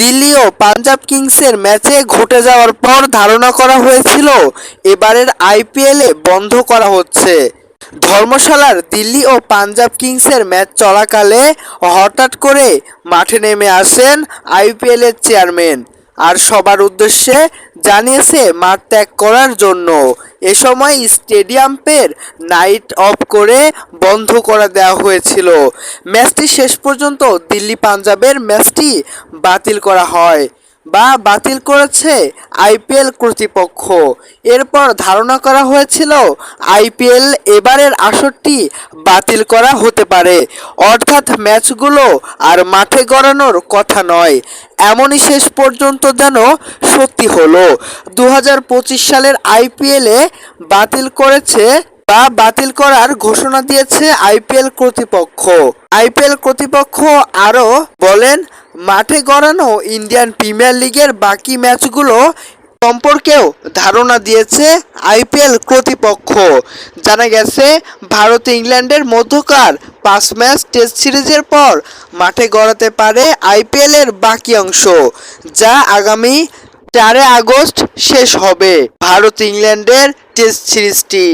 দিল্লি ও পাঞ্জাব কিংসের ম্যাচে ঘটে যাওয়ার পর ধারণা করা হয়েছিল, এবারের আইপিএলে বন্ধ করা হচ্ছে। ধর্মশালার দিল্লি ও পাঞ্জাব কিংসের ম্যাচ চলাকালে হঠাৎ করে মাঠে নেমে আসেন আইপিএলের চেয়ারম্যান। আর সবার উদ্দেশ্যে জানিয়েছে, মাঠ ত্যাগ করার জন্য। এ সময় স্টেডিয়ামের নাইট অফ করে বন্ধ করে দেওয়া হয়েছিল। ম্যাচটি শেষ পর্যন্ত দিল্লি পাঞ্জাবের ম্যাচটি বাতিল করা হয়। বা বাতিল করেছে আইপিএল কর্তৃপক্ষ। এরপর ধারণা করা হয়েছিল, আইপিএল এবারের আসরটি বাতিল করা হতে পারে। অর্থাৎ ম্যাচগুলো আর মাঠে গড়ানোর কথা নয়। এমনই শেষ পর্যন্ত যেন সত্যি হলো। দু হাজার পঁচিশ সালের আইপিএলে বাতিল করেছে বা বাতিল করার ঘোষণা দিয়েছে আইপিএল কর্তৃপক্ষ। আইপিএল কর্তৃপক্ষ আরও বলেন, মাঠে গড়ানো ইন্ডিয়ান প্রিমিয়ার লিগের বাকি ম্যাচগুলো সম্পর্কেও ধারণা দিয়েছে আইপিএল কর্তৃপক্ষ। জানা গেছে, ভারত ইংল্যান্ডের মধ্যকার পাঁচ ম্যাচ টেস্ট সিরিজের পর মাঠে গড়াতে পারে আইপিএলের বাকি অংশ, যা আগামী চারে আগস্ট শেষ হবে। ভারত ইংল্যান্ডের টেস্ট সিরিজটি